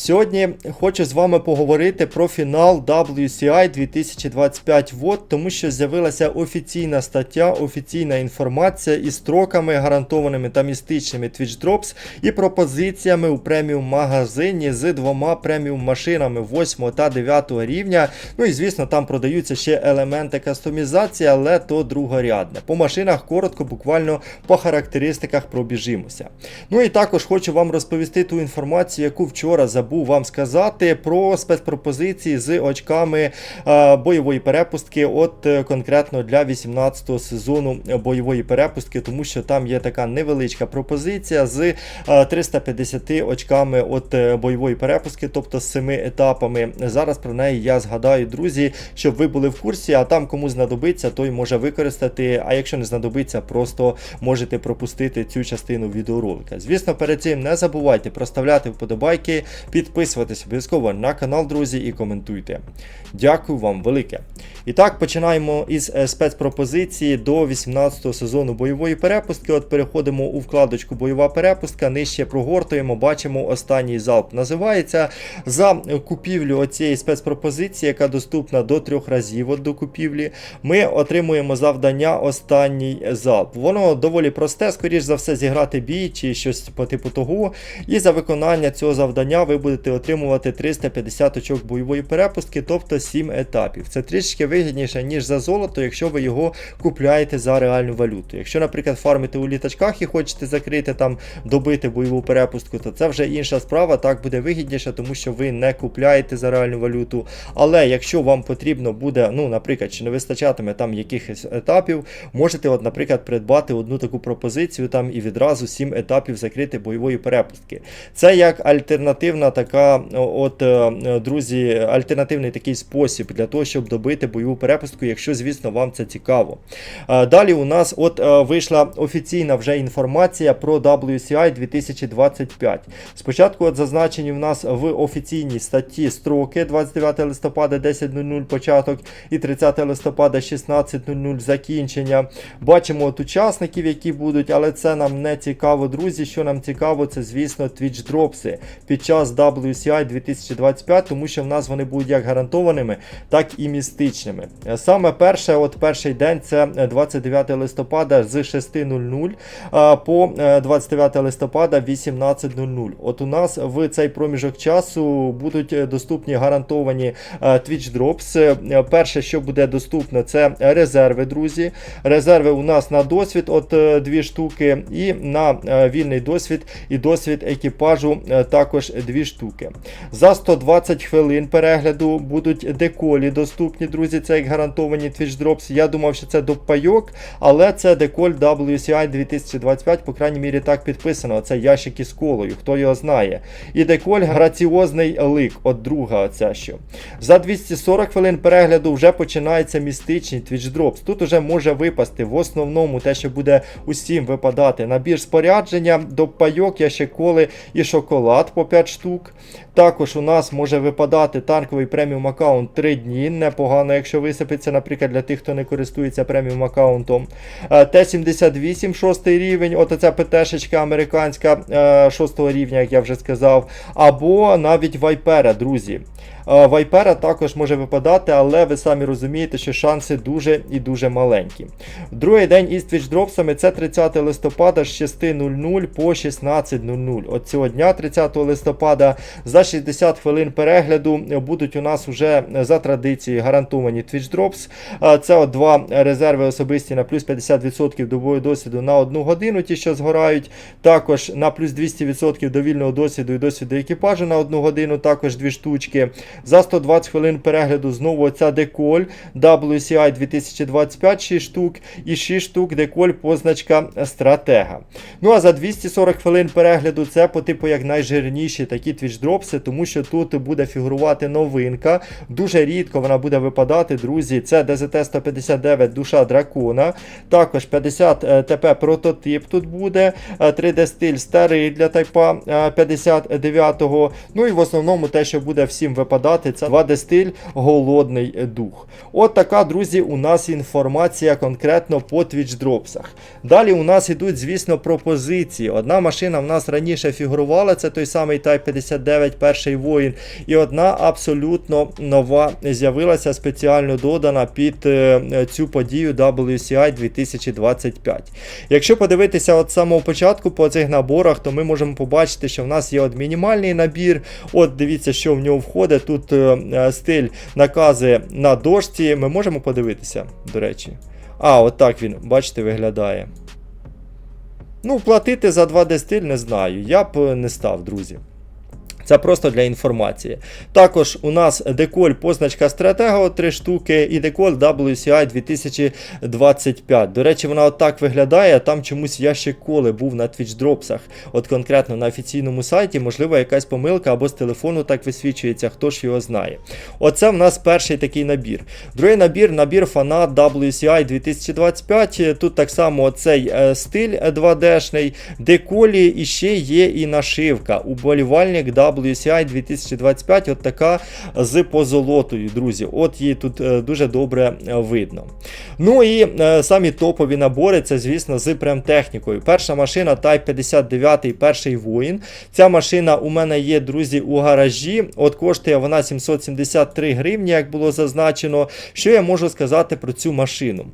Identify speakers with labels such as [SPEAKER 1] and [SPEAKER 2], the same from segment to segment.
[SPEAKER 1] Сьогодні хочу з вами поговорити про фінал WCI 2025 WOT, тому що з'явилася офіційна стаття, офіційна інформація із строками гарантованими та містичними Twitch Drops і пропозиціями у преміум магазині з двома преміум машинами 8 та 9 рівня. Ну і звісно, там продаються ще елементи кастомізації, але то другорядне. По машинах коротко, буквально по характеристиках пробіжимося. Ну і також хочу вам розповісти ту інформацію, яку вчора забув вам сказати про спецпропозиції з очками е, бойової перепустки, от е, конкретно для 18-го сезону бойової перепустки, тому що там є така невеличка пропозиція з е, 350 очками от е, бойової перепустки, тобто з 7 етапами. Зараз про неї я згадаю, друзі, щоб ви були в курсі, а там кому знадобиться, той може використати. А якщо не знадобиться, просто можете пропустити цю частину відеоролика. Звісно, перед цим не забувайте проставляти вподобайки, підписуватись обов'язково на канал, друзі, і коментуйте. Дякую вам велике. І так, починаємо із е, спецпропозиції до 18-го сезону бойової перепустки. От переходимо у вкладочку бойова перепустка, нижче прогортуємо, бачимо останній залп. Називається за купівлю оцієї спецпропозиції, яка доступна до трьох разів от до купівлі. Ми отримуємо завдання останній залп. Воно доволі просте, скоріш за все, зіграти бій чи щось по типу того. І за виконання цього завдання ви будете отримувати 350 очок бойової перепустки, тобто 7 етапів. Це трішки вигідніше, ніж за золото, якщо ви його купляєте за реальну валюту. Якщо, наприклад, фармите у літачках і хочете закрити там, добити бойову перепустку, то це вже інша справа. Так буде вигідніше, тому що ви не купляєте за реальну валюту. Але якщо вам потрібно буде, ну, наприклад, чи не вистачатиме там якихось етапів, можете, от, наприклад, придбати одну таку пропозицію там і відразу 7 етапів закрити бойової перепустки. Це як альтернативна така, от, е, друзі, альтернативний такий спосіб для того, щоб добити бойову перепустку, якщо, звісно, вам це цікаво. Е, Далі у нас от е, вийшла офіційна вже інформація про WCI 2025. Спочатку от зазначені в нас в офіційній статті строки 29 листопада 10.00 початок і 30 листопада 16.00 закінчення. Бачимо от учасників, які будуть, але це нам не цікаво, друзі. Що нам цікаво, це, звісно, Twitch дропси під час WCI 2025, тому що в нас вони будуть як гарантованими, так і містичними. Е, Саме перше, от перший день це 29 листопада з 6.00 по е, 29 листопада 18.00. От у нас в цей проміжок часу будуть е, доступні гарантовані е, Twitch Drops. Е, Перше, що буде доступно, це резерви, друзі. Резерви у нас на досвід, от е, дві штуки, і на е, вільний досвід і досвід екіпажу е, також дві штуки. За 120 хвилин перегляду будуть деколі доступні, друзі. Це як гарантовані Twitch Drops. Я думав, що це допайок, але це деколь WCI 2025, по крайній мірі, так підписано. Це ящик із колою, хто його знає. І деколь граціозний лик, от друга оця що. За 240 хвилин перегляду вже починається містичний Twitch Drops. Тут уже може випасти в основному те, що буде усім випадати. Набір спорядження, допайок, ящик коли і шоколад по 5 штук. Також у нас може випадати танковий преміум аккаунт 3 дні. Непогано, якщо висипеться, наприклад, для тих, хто не користується преміум аккаунтом. Е, Т-78, 6 рівень, от оця ПТшечка американська 6 рівня, як я вже сказав. Або навіть Вайпера, друзі. Е, Вайпера також може випадати, але ви самі розумієте, що шанси дуже і дуже маленькі. Другий день із Twitch дропсами це 30 листопада з 6.00 по 16.00. От цього дня, 30 листопада, за 60 хвилин перегляду будуть у нас вже за традицією гарантовані. Е, Це от два резерви особисті на плюс 50% добового досвіду на одну годину, ті, що згорають. Також на плюс 200% довільного досвіду і досвіду екіпажу на одну годину, також дві штучки. За 120 хвилин перегляду знову оця деколь WCI 2025 6 штук і 6 штук деколь позначка стратега. Ну а за 240 хвилин перегляду це по типу як найжирніші такі твічдропси, тому що тут буде фігурувати новинка. Дуже рідко вона буде випадати, друзі. Це DZT-159 душа дракона. Також 50 е, ТП прототип тут буде. 3D стиль старий для тайпа е, 59-го. Ну і в основному те, що буде всім випадати виглядати. Це 2D стиль голодний дух. От така, друзі, у нас інформація конкретно по Twitch Dropsах. Далі у нас ідуть, звісно, пропозиції. Одна машина в нас раніше фігурувала, це той самий Type 59, перший воїн. І одна абсолютно нова з'явилася, спеціально додана під е, цю подію WCI 2025. Якщо подивитися з самого початку по цих наборах, то ми можемо побачити, що в нас є от мінімальний набір. От дивіться, що в нього входить. Тут е, е, стиль накази на дошці. Ми можемо подивитися, до речі. А, от так він, бачите, виглядає. Ну, платити за 2D стиль не знаю. Я б не став, друзі. Це просто для інформації. Також у нас деколь позначка стратего 3 штуки і деколь WCI 2025. До речі, вона отак виглядає. Там чомусь ящик коли був на Twitch Dropsах. От конкретно на офіційному сайті, можливо, якась помилка або з телефону так висвічується, хто ж його знає. Оце в нас перший такий набір. Другий набір набір фанат WCI 2025. Тут так само оцей е, стиль 2D-шний, деколі і ще є і нашивка. Уболівальник WCI 2025, от така з позолотою, друзі. От її тут е, дуже добре е, видно. Ну і е, самі топові набори, це, звісно, з прем-технікою. Перша машина Type 59, перший воїн. Ця машина у мене є, друзі, у гаражі. От коштує вона 773 гривні, як було зазначено. Що я можу сказати про цю машину?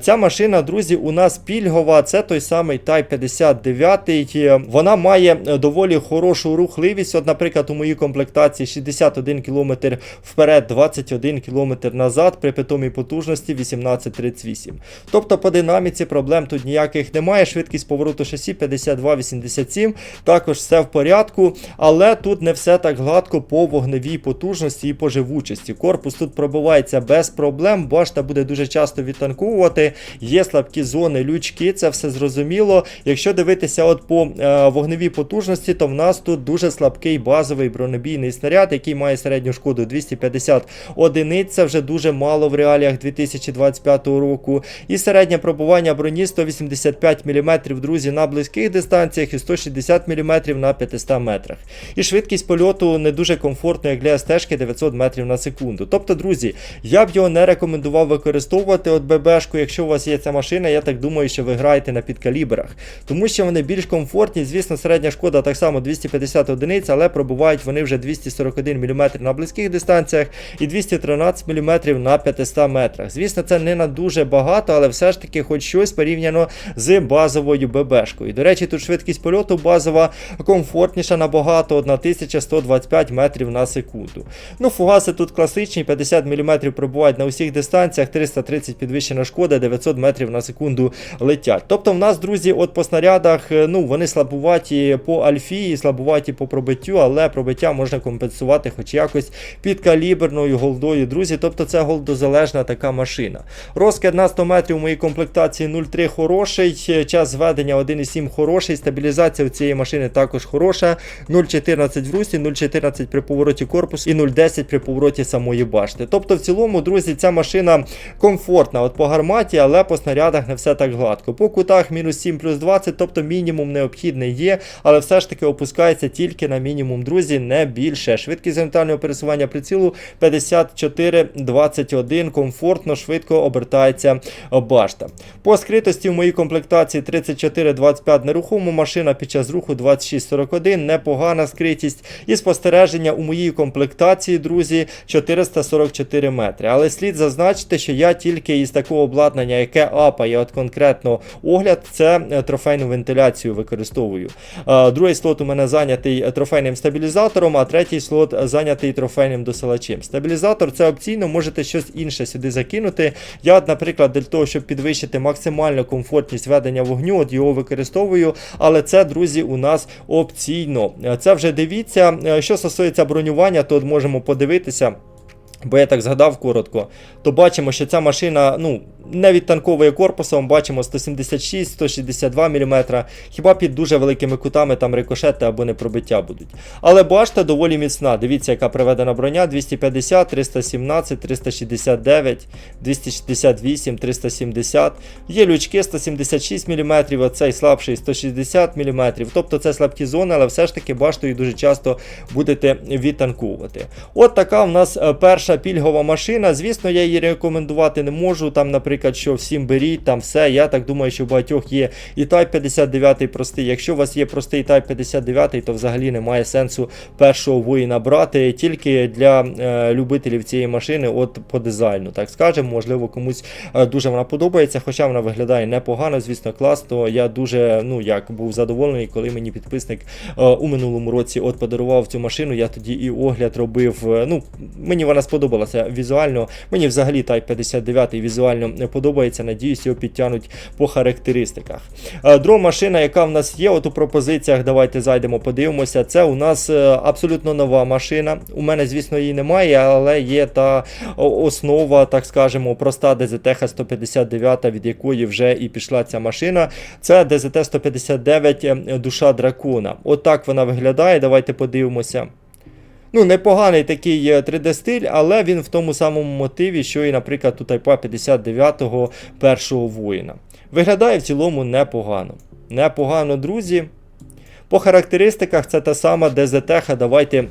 [SPEAKER 1] Ця машина, друзі, у нас пільгова, це той самий Type 59. Е, Вона має доволі хорошу рухливість. От, наприклад, у моїй комплектації 61 км вперед, 21 км назад при питомій потужності 1838. Тобто по динаміці проблем тут ніяких немає. Швидкість повороту шасі 52-87, також все в порядку, але тут не все так гладко по вогневій потужності і по живучості. Корпус тут пробивається без проблем, башта буде дуже часто відтанковувати, є слабкі зони, лючки, це все зрозуміло. Якщо дивитися от по е, вогневій потужності, то в нас тут дуже слабкий базовий бронебійний снаряд, який має середню шкоду 250 одиниць, це вже дуже мало в реаліях 2025 року. І середнє пробування броні 185 мм, друзі, на близьких дистанціях і 160 мм на 500 метрах. І швидкість польоту не дуже комфортна, як для стежки 900 метрів на секунду. Тобто, друзі, я б його не рекомендував використовувати от ББшку, якщо у вас є ця машина, я так думаю, що ви граєте на підкалібрах. Тому що вони більш комфортні, звісно, середня шкода так само 250 одиниць, пробувають вони вже 241 мм на близьких дистанціях і 213 мм на 500 метрах. Звісно, це не на дуже багато, але все ж таки хоч щось порівняно з базовою ББшкою. До речі, тут швидкість польоту базова комфортніша набагато 1125 метрів на секунду. Ну, фугаси тут класичні, 50 мм пробувають на усіх дистанціях, 330 підвищена шкода, 900 метрів на секунду летять. Тобто, в нас, друзі, от по снарядах, е, ну, вони слабуваті по альфі слабуваті по пробиттю, але пробиття можна компенсувати хоч якось підкаліберною голдою, друзі. Тобто це голдозалежна така машина. Розкид на 100 метрів у моїй комплектації 0,3 хороший, час зведення 1,7 хороший, стабілізація у цієї машини також хороша. 0,14 в русі, 0,14 при повороті корпусу і 0,10 при повороті самої башти. Тобто, в цілому, друзі, ця машина комфортна от по гарматі, але по снарядах не все так гладко. По кутах мінус 7 плюс 20, тобто мінімум необхідний є, але все ж таки опускається тільки на мінімум, друзі, не більше. Швидкість горизонтального пересування прицілу 54-21, комфортно, швидко обертається башта. По скритості в моїй комплектації 34-25 нерухома машина під час руху 26-41, непогана скритість. І спостереження у моїй комплектації, друзі, 444 метри. Але слід зазначити, що я тільки із такого обладнання, яке апає от конкретно огляд, це е, трофейну вентиляцію використовую. Е, Другий слот у мене зайнятий трофейним стабілізатором, а третій слот зайнятий трофейним досилачем. Стабілізатор це опційно, можете щось інше сюди закинути. Я, наприклад, для того, щоб підвищити максимальну комфортність ведення вогню, от його використовую. Але це, друзі, у нас опційно. Це вже дивіться. Е, Що стосується бронювання, то можемо подивитися. Бо я так згадав коротко, то бачимо, що ця машина ну, не відтанковує корпусом, бачимо 176-162 мм, хіба під дуже великими кутами там рикошети або непробиття будуть. Але башта доволі міцна. Дивіться, яка приведена броня: 250, 317, 369, 268, 370. Є лючки 176 мм, оцей слабший 160 мм. Тобто це слабкі зони, але все ж таки баштою дуже часто будете відтанковувати. От така в нас е, перша пільгова машина. Звісно, я її рекомендувати не можу. Там, наприклад, що всім беріть, там все. Я так думаю, що у багатьох є і Type 59 простий. Якщо у вас є простий Type 59, то взагалі немає сенсу першого воїна брати тільки для е, любителів цієї машини, от по дизайну, так скажемо. Можливо, комусь е, дуже вона подобається, хоча вона виглядає непогано, звісно, клас. То я дуже ну як був задоволений, коли мені підписник е, у минулому році от подарував цю машину. Я тоді і огляд робив. е, Ну, мені вона сподобалася візуально. Мені взагалі Type 59 візуально подобається. Надіюсь, його підтягнуть по характеристиках. Е, Друга машина, яка в нас є, от у пропозиціях, давайте зайдемо, подивимося. Це у нас е, абсолютно нова машина. У мене, звісно, її немає, але є та основа, так скажемо, проста DZT 159, від якої вже і пішла ця машина. Це DZT 159 е, душа дракона. Отак вона виглядає. Давайте подивимося. Ну, непоганий такий е, 3D-стиль, але він в тому самому мотиві, що і, наприклад, у Тайпа 59-го першого воїна. Виглядає в цілому непогано. Непогано, друзі. По характеристиках це та сама DZT, давайте.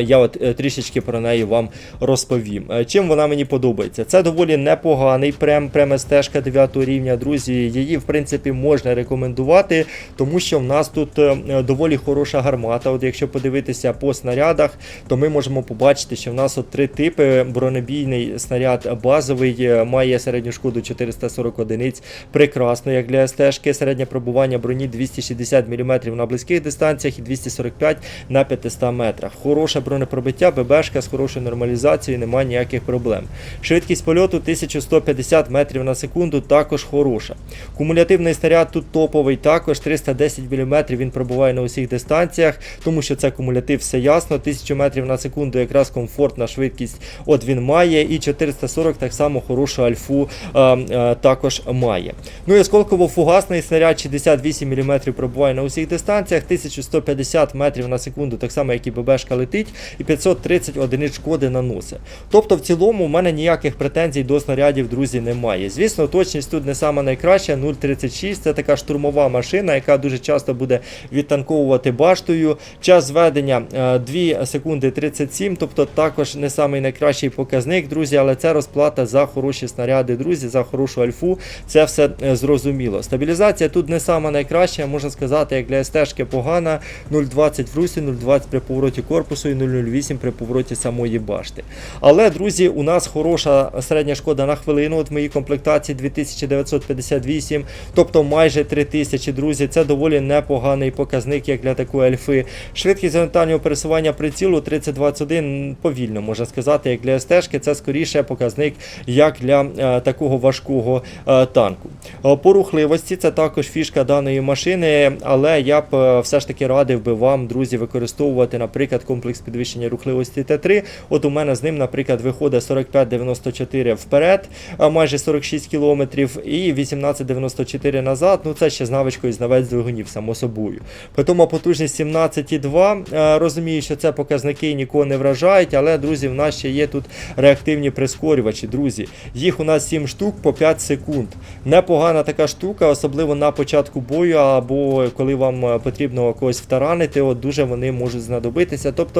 [SPEAKER 1] Я от е, трішечки про неї вам розповім. Е, Чим вона мені подобається? Це доволі непоганий прем, прем стежка 9 рівня, друзі. Її, в принципі, можна рекомендувати, тому що в нас тут е, доволі хороша гармата. От якщо подивитися по снарядах, то ми можемо побачити, що в нас от три типи. Бронебійний снаряд базовий має середню шкоду 440 одиниць. Прекрасно, як для стежки. Середнє пробування броні 260 мм на близьких дистанціях і 245 на 500 метрах. Хороше бронепробиття, ББшка з хорошою нормалізацією, немає ніяких проблем. Швидкість польоту 1150 метрів на секунду, також хороша. Кумулятивний снаряд тут топовий, також 310 мм він пробуває на усіх дистанціях, тому що це кумулятив, все ясно. 1000 метрів на секунду якраз комфортна швидкість. От він має, і 440 так само хорошу альфу е, е, також має. Ну і осколково-фугасний снаряд 68 мм пробуває на усіх дистанціях, 1150 метрів на секунду, так само як і ББшка летить, і 530 одиниць шкоди наносить. Тобто, в цілому, у мене ніяких претензій до снарядів, друзі, немає. Звісно, точність тут не сама найкраща, 0,36 це така штурмова машина, яка дуже часто буде відтанковувати баштою. Час зведення е, 2 секунди 37, тобто також не самий найкращий показник, друзі, але це розплата за хороші снаряди, друзі, за хорошу альфу. Це все е, зрозуміло. Стабілізація тут не сама найкраща, можна сказати, як для СТ-шки погана. 0,20 в русі, 0,20 при повороті корпусу і 0,08 при повороті самої башти. Але, друзі, у нас хороша середня шкода на хвилину. От в моїй комплектації 2958, тобто майже 3000, друзі. Це доволі непоганий показник, як для такої альфи. Швидкість горизонтального пересування прицілу 3021 повільно можна сказати, як для СТ-шки. Це скоріше показник як для е, такого важкого е, танку. Е, По рухливості це також фішка даної машини, але я б е, все ж таки радив би вам, друзі, використовувати, наприклад, комплекс підвищення рухливості Т3. От у мене з ним, наприклад, виходить 45-94 вперед, майже 46 км, і 18-94 назад. Ну це ще з навичкою знавець двигунів, само собою. Потім потужність 17,2. Е, Розумію, що це показники нікого не вражають, але, друзі, в нас ще є тут реактивні прискорювачі. Друзі, їх у нас 7 штук по 5 секунд. Непогана така штука, особливо на початку бою, або коли вам е, потрібно когось втаранити, от дуже вони можуть знадобитися. Тобто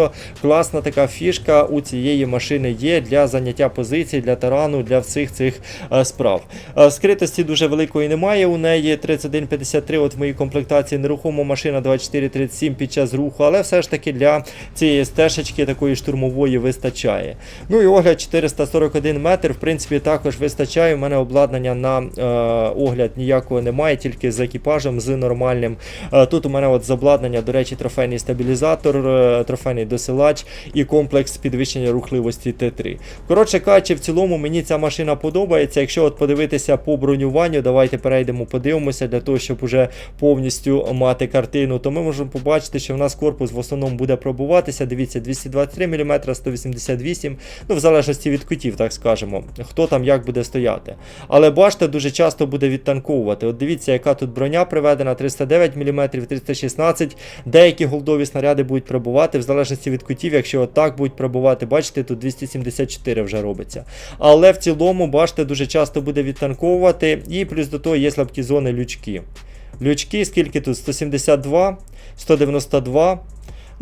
[SPEAKER 1] класна така фішка у цієї машини є для заняття позицій, для тарану, для всіх цих е, справ. Е, Скритості дуже великої немає. У неї 3153, от в моїй комплектації нерухома машина 2437 під час руху, але все ж таки для цієї стежечки такої штурмової вистачає. Ну і огляд 441 метр, в принципі, також вистачає. У мене обладнання на е, огляд ніякого немає, тільки з екіпажем, з нормальним. Е, тут у мене от з обладнання, до речі, трофейний стабілізатор, е, трофейний інтегрований досилач і комплекс підвищення рухливості Т3. Коротше кажучи, в цілому мені ця машина подобається. Якщо от подивитися по бронюванню, давайте перейдемо, подивимося для того, щоб уже повністю мати картину, то ми можемо побачити, що в нас корпус в основному буде пробуватися. Дивіться, 223 мм, 188 ну в залежності від кутів, так скажемо, хто там як буде стояти. Але башта дуже часто буде відтанковувати. От дивіться, яка тут броня приведена: 309 мм, 316 Деякі голдові снаряди будуть пробувати в залежності від кутів, якщо отак будуть пробувати, бачите, тут 274 вже робиться. Але в цілому, бачите, дуже часто буде відтанковувати. І плюс до того є слабкі зони лючки. Лючки, скільки тут? 172, 192.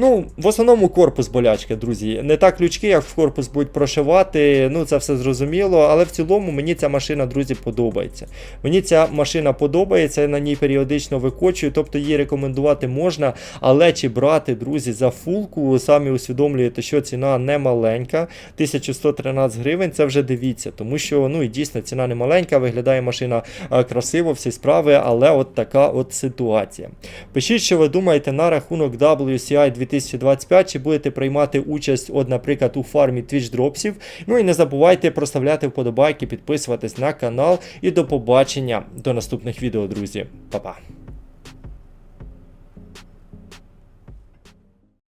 [SPEAKER 1] Ну, в основному корпус болячки, друзі. Не так ключки, як в корпус будуть прошивати. Ну, це все зрозуміло. Але в цілому мені ця машина, друзі, подобається. Мені ця машина подобається, я на ній періодично викочую, тобто її рекомендувати можна. Але чи брати, друзі, за фулку, самі усвідомлюєте, що ціна не маленька. 1113 гривень, це вже дивіться, тому що ну і дійсно ціна не маленька, виглядає машина красиво, всі справи, але от така от ситуація. Пишіть, що ви думаєте на рахунок WCI 2025, чи будете приймати участь, от, наприклад, у фармі Twitch дропсів. Ну і не забувайте проставляти вподобайки, підписуватись на канал. І до побачення до наступних відео, друзі. Па-па.